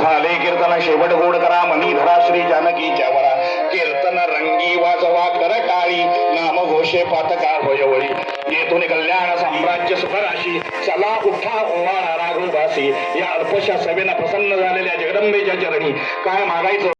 झाले कीर्तन शेवट गोड करा मनी धरा श्री जानकीच्या वरा कीर्तन रंगी वाजवा कर काळी नाम घोषे पातका होयवळी येथून कल्याण साम्राज्य सुखराशी चला उठा ओवाळा राघोबासी या अल्पशा सभेनं प्रसन्न झालेल्या जगदंबेच्या चरणी. काय मागायचं?